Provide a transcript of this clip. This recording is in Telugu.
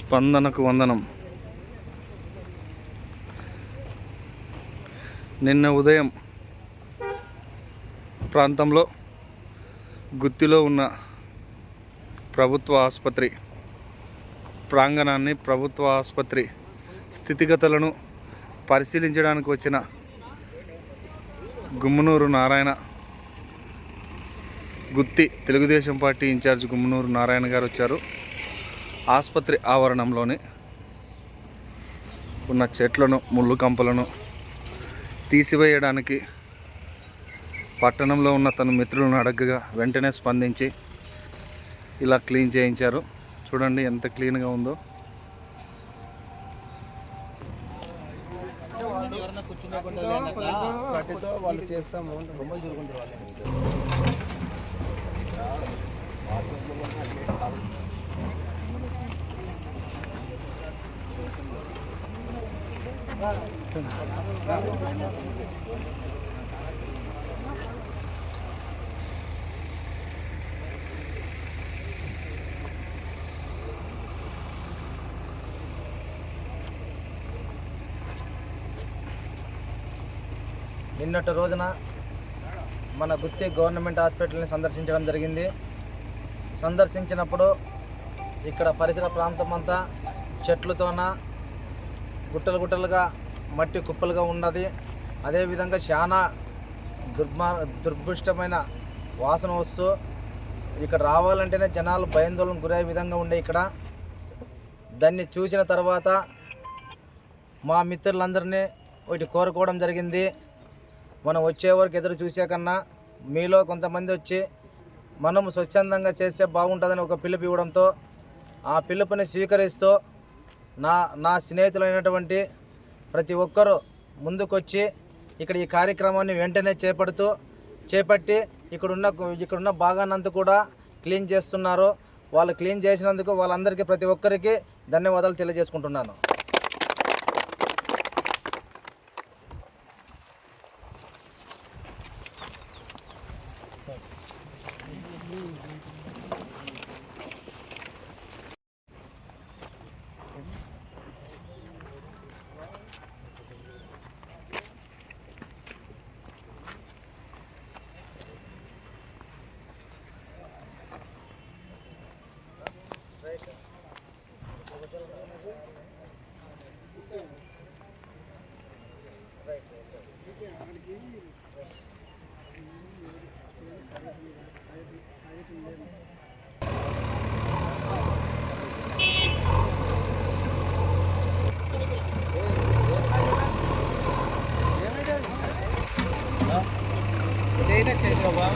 స్పందనకు వందనం. నిన్న ఉదయం ప్రాంతంలో గుత్తిలో ఉన్న ప్రభుత్వ ఆసుపత్రి ప్రాంగణాన్ని ప్రభుత్వ ఆసుపత్రి స్థితిగతులను పరిశీలించడానికి వచ్చిన గుమ్మనూరు నారాయణ గుత్తి తెలుగుదేశం పార్టీ ఇన్ఛార్జ్ గుమ్మనూరు నారాయణ గారు వచ్చారు. ఆసుపత్రి ఆవరణంలోని ఉన్న చెట్లను ముళ్ళు కంపలను తీసివేయడానికి పట్టణంలో ఉన్న తన మిత్రులను అడగగా వెంటనే స్పందించి ఇలా క్లీన్ చేయించారు. చూడండి ఎంత క్లీన్గా ఉందో. కట్టెతో వాళ్ళు చేస్తాము. నిన్నటి రోజున మన గుత్తి గవర్నమెంట్ హాస్పిటల్ని సందర్శించడం జరిగింది. సందర్శించినప్పుడు ఇక్కడ పరిసర ప్రాంతం అంతా చెట్లతోన గుట్టలు గుట్టలుగా మట్టి కుప్పలుగా ఉన్నది. అదేవిధంగా చాలా దుర్మా దుర్భిష్టమైన వాసన వస్తూ ఇక్కడ రావాలంటేనే జనాలు భయాందోళన గురయ్యే విధంగా ఉండే ఇక్కడ. దాన్ని చూసిన తర్వాత మా మిత్రులందరినీ వీటి కోరుకోవడం జరిగింది. మనం వచ్చే వరకు ఎదురు చూసే కన్నా మీలో కొంతమంది వచ్చి మనం స్వచ్ఛందంగా చేస్తే బాగుంటుందని ఒక పిలుపు ఇవ్వడంతో ఆ పిలుపుని స్వీకరిస్తూ నా నా స్నేహితులైనటువంటి ప్రతి ఒక్కరూ ముందుకొచ్చి ఇక్కడ ఈ కార్యక్రమాన్ని వెంటనే చేపడుతూ చేపట్టి ఇక్కడున్న ఇక్కడున్న భాగాన్నంతా కూడా క్లీన్ చేస్తున్నారు. వాళ్ళు క్లీన్ చేసినందుకు వాళ్ళందరికీ ప్రతి ఒక్కరికి ధన్యవాదాలు తెలియజేసుకుంటున్నాను. చైనా చేయలేవా